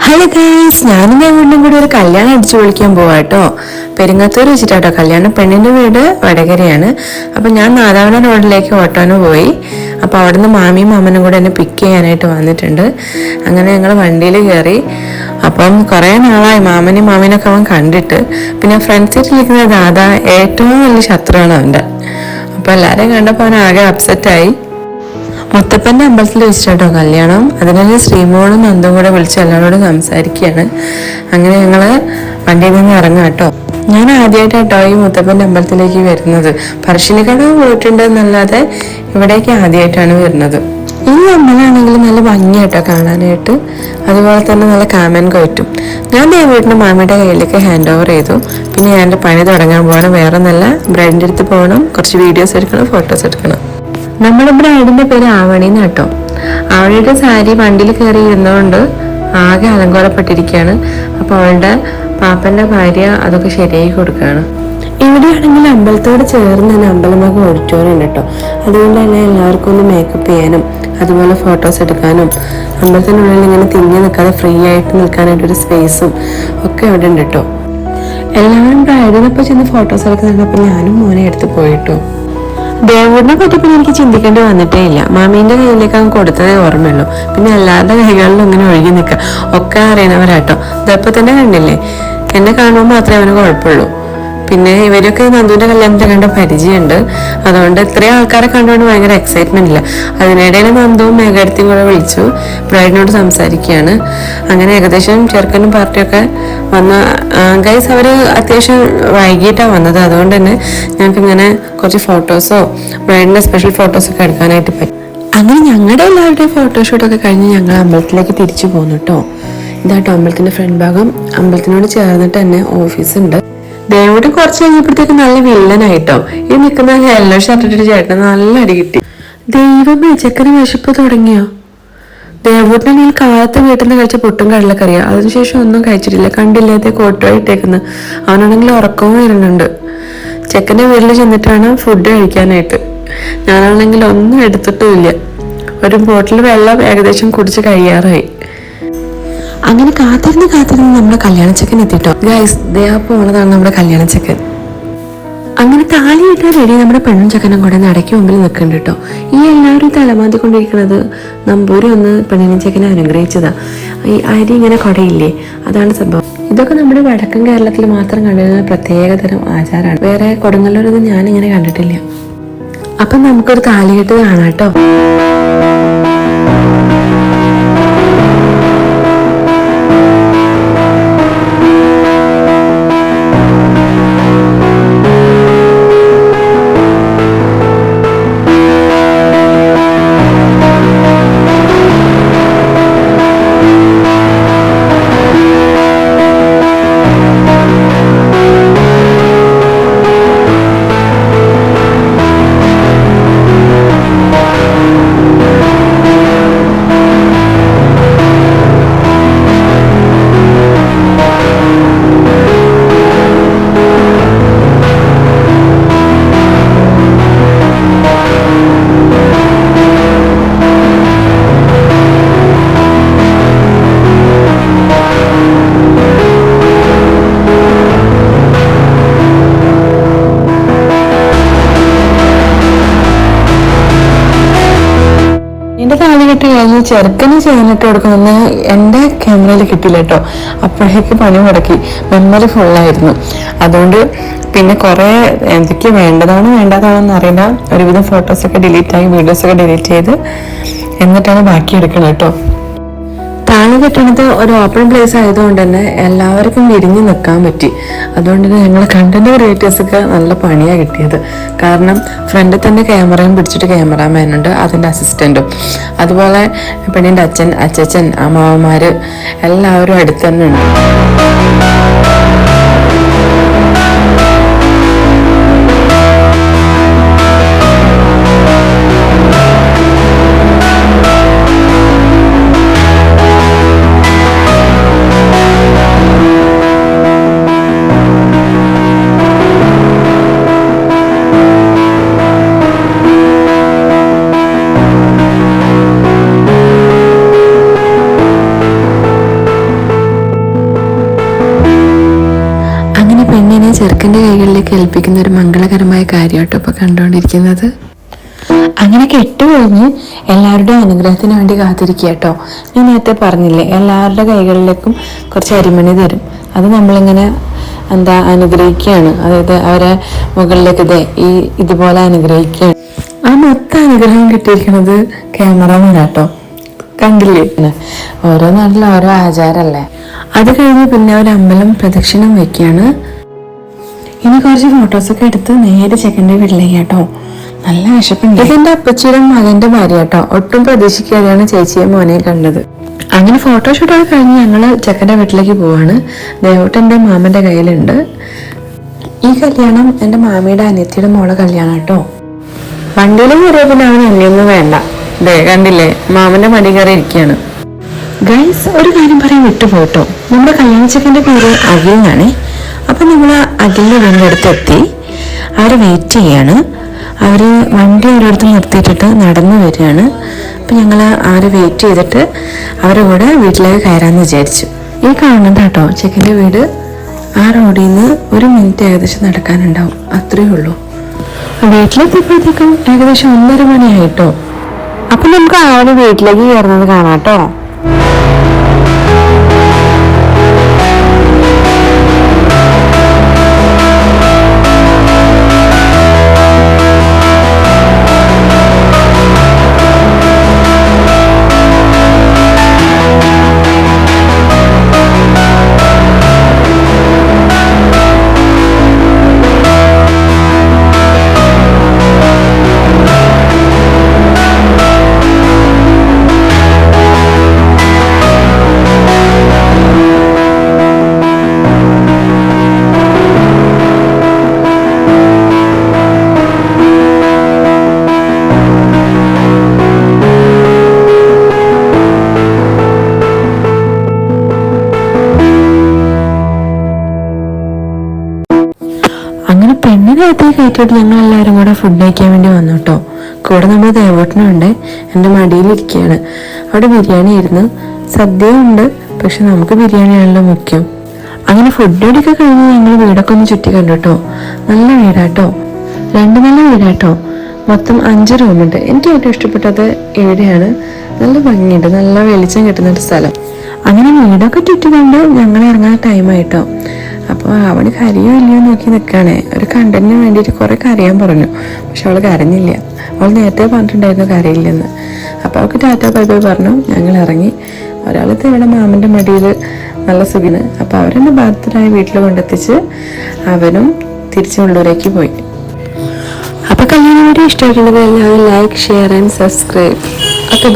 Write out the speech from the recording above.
Hello guys ഞാനും ഞാൻ വീണ്ടും കൂടി ഒരു കല്യാണം അടിച്ചു വിളിക്കാൻ പോവാ കേട്ടോ പെരുങ്ങത്തൂർ വെച്ചിട്ടാട്ടോ. കല്യാണം പെണ്ണിന്റെ വീട് വടകരയാണ്. അപ്പൊ ഞാൻ നാദാവന റോഡിലേക്ക് ഓട്ടോന് പോയി. അപ്പൊ അവിടുന്ന് മാമിയും മാമനും കൂടെ എന്നെ പിക്ക് ചെയ്യാനായിട്ട് വന്നിട്ടുണ്ട്. അങ്ങനെ ഞങ്ങൾ വണ്ടിയിൽ കയറി അപ്പം കുറേ നാളായി മാമനെയും മാമിനൊക്കെ അവൻ കണ്ടിട്ട്. പിന്നെ ഫ്രണ്ട് സീറ്റിലിരിക്കുന്ന ദാദാ ഏറ്റവും വലിയ ശത്രുവാണ് അവന്റെ. അപ്പൊ എല്ലാരെയും കണ്ടപ്പോൾ അവൻ ആകെ അപ്സെറ്റായി മുത്തപ്പന്റെ അമ്പലത്തിൽ വെച്ചിട്ടോ കല്യാണം. അതിനെ ശ്രീമോളും നന്ദും കൂടെ വിളിച്ച് എല്ലാവരോടും സംസാരിക്കുകയാണ്. അങ്ങനെ ഞങ്ങൾ വണ്ടിയിൽ നിന്ന് ഇറങ്ങാം കേട്ടോ. ഞാൻ ആദ്യമായിട്ടാട്ടോ ഈ മുത്തപ്പന്റെ അമ്പലത്തിലേക്ക് വരുന്നത്. പറശ്ശിനിക്കട പോയിട്ടുണ്ട് എന്നല്ലാതെ ഇവിടേക്ക് ആദ്യമായിട്ടാണ് വരുന്നത്. ഈ അമ്പലമാണെങ്കിൽ നല്ല ഭംഗിയാട്ടോ കാണാനായിട്ട്. അതുപോലെ തന്നെ നല്ല കാമൻ കൊയറ്റും ഞാൻ ദേവീട്ടിന്റെ മാമിയുടെ കയ്യിലേക്ക് ഹാൻഡ് ഓവർ ചെയ്തു. പിന്നെ ഞാൻ എന്റെ പണി തുടങ്ങാൻ പോകണം. വേറെ നല്ല ബ്രൈഡിന്റെ അടുത്ത് പോകണം. കുറച്ച് വീഡിയോസ് എടുക്കണം ഫോട്ടോസ് എടുക്കണം. നമ്മുടെ ബ്രൈഡിന്റെ പേര് ആവണി കേട്ടോ. ആവണിയുടെ സാരി വണ്ടിയിൽ കയറി ഇരുന്നുകൊണ്ട് ആകെ അലങ്കോലപ്പെട്ടിരിക്കുകയാണ് അപ്പൊ അവളുടെ പാപ്പന്റെ ഭാര്യ അതൊക്കെ ശരിയായി കൊടുക്കുകയാണ്. ഇവിടെയാണെങ്കിൽ അമ്പലത്തോട് ചേർന്ന് തന്നെ അമ്പലമൊക്കെ ഓഡിറ്റോറിയം ഉണ്ട് കേട്ടോ. അതുകൊണ്ട് തന്നെ എല്ലാവർക്കും ഒന്ന് മേക്കപ്പ് ചെയ്യാനും അതുപോലെ ഫോട്ടോസ് എടുക്കാനും അമ്പലത്തിനുള്ളിൽ ഇങ്ങനെ തിങ്ങി നിൽക്കാതെ ഫ്രീ ആയിട്ട് നിൽക്കാനായിട്ട് ഒരു സ്പേസും ഒക്കെ അവിടെ ഉണ്ട് കേട്ടോ. എല്ലാവരും ബ്രൈഡിനൊപ്പം ചെന്ന് ഫോട്ടോസ് എടുക്കുന്നുണ്ട് അപ്പം ഞാനും മോനെ എടുത്ത് പോയിട്ടോ ദേവൂടിനെ പറ്റി പിന്നെ എനിക്ക് ചിന്തിക്കേണ്ടി വന്നിട്ടേ ഇല്ല. മാമീന്റെ കയ്യിലേക്ക് അവൻ കൊടുത്തതേ ഓർമ്മയുള്ളൂ. പിന്നെ അല്ലാതെ കൈകളിലും ഇങ്ങനെ ഒഴുകി നിൽക്കുക. ഒക്കെ അറിയണവരാട്ടോ. ഇതപ്പോ തന്നെ കണ്ടില്ലേ? എന്നെ കാണുമ്പോൾ മാത്രമേ അവന് കുഴപ്പമുള്ളൂ. പിന്നെ ഇവരൊക്കെ നന്ദുവിന്റെ കല്യാണത്തിൽ കണ്ട പരിചയമുണ്ട്. അതുകൊണ്ട് ഇത്രയും ആൾക്കാരെ കണ്ടുകൊണ്ട് ഭയങ്കര എക്സൈറ്റ്മെന്റ് ഇല്ല. അതിനിടയിൽ നന്ദുവും മേഘാടത്തിയും കൂടെ വിളിച്ചു. ബ്രൈഡിനോട് സംസാരിക്കുകയാണ്. അങ്ങനെ ഏകദേശം ചെറുക്കനും പാർട്ടിയൊക്കെ വന്ന ഗൈസ് അവർ അത്യാവശ്യം വൈകിട്ടാണ് വന്നത്. അതുകൊണ്ട് തന്നെ ഞങ്ങൾക്ക് ഇങ്ങനെ കുറച്ച് ഫോട്ടോസോ ബ്രൈഡിന്റെ സ്പെഷ്യൽ ഫോട്ടോസൊക്കെ എടുക്കാനായിട്ട് പറ്റും. അങ്ങനെ ഞങ്ങളുടെ എല്ലാവരുടെയും ഫോട്ടോഷൂട്ടൊക്കെ കഴിഞ്ഞ് ഞങ്ങൾ അമ്പലത്തിലേക്ക് തിരിച്ചു പോന്നു കേട്ടോ ഇതാട്ടോ അമ്പലത്തിന്റെ ഫ്രണ്ട് ഭാഗം. അമ്പലത്തിനോട് ചേർന്നിട്ട് തന്നെ ഓഫീസ് ഉണ്ട്. ദേവോട് കുറച്ച് കഴിഞ്ഞപ്പോഴത്തേക്ക് നല്ല വില്ലനായിട്ടോ. ഈ നിൽക്കുന്ന യെല്ലോ ഷർട്ടിട്ട് ചേട്ടൻ നല്ല അടി കിട്ടി. ദൈവമേ ചെക്കന് വിശപ്പ് തുടങ്ങിയോ? ദേവൂട്ടിനാണെങ്കിൽ കാലത്ത് വീട്ടിൽ നിന്ന് കഴിച്ച പുട്ടും കടലക്കറിയാം. അതിനുശേഷം ഒന്നും കഴിച്ചിട്ടില്ല. കണ്ടില്ലാതെ കോട്ടുമായിട്ടേക്കുന്നു അവനാണെങ്കിൽ ഉറക്കവും വരുന്നുണ്ട്. ചെക്കന്റെ വീട്ടിൽ ചെന്നിട്ടാണ് ഫുഡ് കഴിക്കാനായിട്ട്. ഞാനാണെങ്കിൽ ഒന്നും എടുത്തിട്ടുമില്ല ഒരു ബോട്ടിൽ വെള്ളം ഏകദേശം കുടിച്ച് കഴിയാറായി. അങ്ങനെ കാത്തിരുന്ന് കാത്തിരുന്ന് നമ്മുടെ കല്യാണച്ചക്കൻ എത്തിട്ടോ. ഗൈസ് ദയാ പോണതാണ് നമ്മുടെ കല്യാണച്ചക്കൻ അങ്ങനെ താലി ഇട്ടാൻ റെഡി നമ്മുടെ പെണ്ണും ചക്കനും കൂടെ നടക്കി മുമ്പിൽ നിൽക്കുന്നുണ്ട് കേട്ടോ. ഈ എല്ലാവരും തലമാതി കൊണ്ടിരിക്കുന്നത് നമ്പൂരി ഒന്ന് പെണ്ണിനും ചെക്കനെ അനുഗ്രഹിച്ചതാ. ഈ അരി ഇങ്ങനെ കുടയില്ലേ? അതാണ് സംഭവം. ഇതൊക്കെ നമ്മുടെ വടക്കൻ കേരളത്തിൽ മാത്രം കണ്ടുവരുന്ന പ്രത്യേകതരം ആചാരമാണ്. വേറെ കൊടുങ്ങല്ലൂരൊന്നും ഞാനിങ്ങനെ കണ്ടിട്ടില്ല. അപ്പം നമുക്കൊരു താലികെട്ട് കാണാം കേട്ടോ. ചെറുക്കന് ചെയ്യാനിട്ട് കൊടുക്കുന്ന എന്റെ ക്യാമറയിൽ കിട്ടില്ല കേട്ടോ. അപ്പോഴേക്ക് പണി മുടക്കി. മെമ്മറി ഫുള്ളായിരുന്നു അതുകൊണ്ട് പിന്നെ കുറെ എന്തൊക്കെ വേണ്ടതാണോ വേണ്ടതാണോ എന്ന് അറിയില്ല. ഒരുവിധം ഫോട്ടോസൊക്കെ ഡിലീറ്റ് ആയി വീഡിയോസൊക്കെ ഡിലീറ്റ് ചെയ്ത് എന്നിട്ടാണ് ബാക്കി എടുക്കണം കേട്ടോ. താഴെ കെട്ടണത് ഒരു ഓപ്പൺ പ്ലേസ് ആയതുകൊണ്ട് തന്നെ എല്ലാവർക്കും വിരിഞ്ഞ് നിൽക്കാൻ പറ്റി. അതുകൊണ്ട് തന്നെ ഞങ്ങൾ കണ്ടന്റ് ക്രിയേറ്റേഴ്സൊക്കെ നല്ല പണിയാണ് കിട്ടിയത്. കാരണം ഫ്രണ്ടിൽ തന്നെ ക്യാമറയും പിടിച്ചിട്ട് ക്യാമറാമാനുണ്ട് അതിന്റെ അസിസ്റ്റന്റും അതുപോലെ പെണ്ണിന്റെ അച്ഛൻ അച്ഛച്ചൻ അമ്മാവന്മാർ എല്ലാവരും അടുത്ത് തന്നെ ഉണ്ട്. ഏൽപ്പിക്കുന്ന ഒരു മംഗളകരമായ കാര്യമായിട്ടോ ഇപ്പോൾ കണ്ടുകൊണ്ടിരിക്കുന്നത് അങ്ങനെ കെട്ടുകഴിഞ്ഞ് എല്ലാവരുടെയും അനുഗ്രഹത്തിന് വേണ്ടി കാത്തിരിക്കുക കേട്ടോ ഞാൻ നേരത്തെ പറഞ്ഞില്ലേ എല്ലാവരുടെ കൈകളിലേക്കും കുറച്ച് അരിമണി തരും. അത് നമ്മളിങ്ങനെ എന്താ അനുഗ്രഹിക്കുകയാണ്. അതായത് അവരെ മുകളിലേക്ക് ഇതേ ഈ ഇതുപോലെ അനുഗ്രഹിക്കുകയാണ്. ആ മൊത്തം അനുഗ്രഹം കിട്ടിയിരിക്കുന്നത് ക്യാമറമാൻ കേട്ടോ കണ്ടില്ലേ? ഓരോ നാട്ടിലും ഓരോ ആചാരമല്ലേ? അത് കഴിഞ്ഞ് പിന്നെ ഒരു അമ്പലം പ്രദക്ഷിണം വെക്കുകയാണ് ഇനി കുറച്ച് ഫോട്ടോസൊക്കെ എടുത്ത് നേരെ ചെക്കന്റെ വീട്ടിലേക്ക് കേട്ടോ. നല്ല വിശപ്പുണ്ട്. ഇതെന്റെ അപ്പച്ചിയുടെ മകന്റെ ഭാര്യ കേട്ടോ. ഒട്ടും പ്രതീക്ഷിക്കാതെയാണ് ചേച്ചിയെ മോനെ കണ്ടത്. അങ്ങനെ ഫോട്ടോഷൂട്ടൊക്കെ കഴിഞ്ഞ് ഞങ്ങൾ ചെക്കന്റെ വീട്ടിലേക്ക് പോവാണ്. ദേവോട്ട് എന്റെ മാമന്റെ കയ്യിലുണ്ട്. ഈ കല്യാണം എന്റെ മാമിയുടെ അനിയത്തിയുടെ മോളെ കല്യാണം കേട്ടോ. വണ്ടിയിലും കയറിയ പിന്നെ അവൻ വേണ്ട. ദേ കണ്ടില്ലേ മാമന്റെ മടി കയറി ഇരിക്കുകയാണ്. ഗൈസ് ഒരു കാര്യം പറയാൻ വിട്ടുപോട്ടോ നമ്മുടെ കല്യാണ ചെക്കന്റെ പേര് അഖിൽ എന്നാണേ അപ്പൊ നമ്മൾ അതിന്റെ വീടിന്റെ അടുത്ത് എത്തി. അവരെ വെയിറ്റ് ചെയ്യാണ്. അവർ വണ്ടി ഒരിടത്ത് നിർത്തിയിട്ടിട്ട് നടന്നു വരികയാണ്. അപ്പം ഞങ്ങൾ അവരെ വെയിറ്റ് ചെയ്തിട്ട് അവരുടെ കൂടെ വീട്ടിലേക്ക് കയറാമെന്ന് വിചാരിച്ചു. ഈ കാണുന്നത് കേട്ടോ ചെക്കന്റെ വീട്. ആ റോഡിൽ നിന്ന് ഒരു മിനിറ്റ് ഏകദേശം നടക്കാനുണ്ടാവും. അത്രയേ ഉള്ളൂ. വീട്ടിലെത്തിയപ്പോഴത്തേക്കും ഏകദേശം ഒന്നര മണിയായിട്ടോ അപ്പം നമുക്ക് ആ ഒരു വീട്ടിലേക്ക് കയറുന്നത് കാണാം കേട്ടോ. കയറ്റിയിട്ട് ഞങ്ങൾ എല്ലാവരും കൂടെ ഫുഡ് കഴിക്കാൻ വേണ്ടി വന്നു കേട്ടോ കൂടെ നമ്മൾ ദേവോട്ടനുണ്ട് എന്റെ മടിയിലിരിക്കുകയാണ്. അവിടെ ബിരിയാണി ആയിരുന്നു. സദ്യയുണ്ട് പക്ഷെ നമുക്ക് ബിരിയാണിയാണല്ലോ മുഖ്യം. അങ്ങനെ ഫുഡ് എടുക്കാൻ കഴിഞ്ഞ് ഞങ്ങൾ വീടൊക്കെ ഒന്ന് ചുറ്റി കണ്ടു കേട്ടോ നല്ല വീടാട്ടോ രണ്ട് നല്ല വീടാട്ടോ മൊത്തം അഞ്ച് റൂമുണ്ട് എനിക്ക് ഏറ്റവും ഇഷ്ടപ്പെട്ടത് ഇവിടെയാണ്. നല്ല ഭംഗിയുണ്ട്. നല്ല വെളിച്ചം കിട്ടുന്ന ഒരു സ്ഥലം. അങ്ങനെ വീടൊക്കെ ചുറ്റി കണ്ട് ഞങ്ങൾ ഇറങ്ങാൻ ടൈമായിട്ടോ അപ്പോൾ അവൾ കരയോ ഇല്ലയോ നോക്കി നിൽക്കുകയാണ് ഒരു കണ്ടന്റിന് വേണ്ടിയിട്ട് കുറെ കരയാൻ പറഞ്ഞു. പക്ഷെ അവൾ കരഞ്ഞില്ല. അവൾ നേരത്തെ പറഞ്ഞിട്ടുണ്ടായിരുന്നു കരയില്ലെന്ന് അപ്പോൾ അവൾക്ക് ടാറ്റ ബൈ ബൈ പറഞ്ഞു. ഞങ്ങൾ ഇറങ്ങി. ഒരാളത്തെ ഇവിടെ മാമന്റെ മടിയിൽ നല്ല സുഖിന്. അപ്പോൾ അവരെന്നെ ബാധിതരായ വീട്ടിൽ കൊണ്ടെത്തിച്ച് അവനും തിരിച്ചുള്ളൂരേക്ക് പോയി. അപ്പോൾ കല്യാണം വീഡിയോ ഇഷ്ടമായിട്ടുണ്ടെങ്കിൽ എല്ലാവരും like share and subscribe okay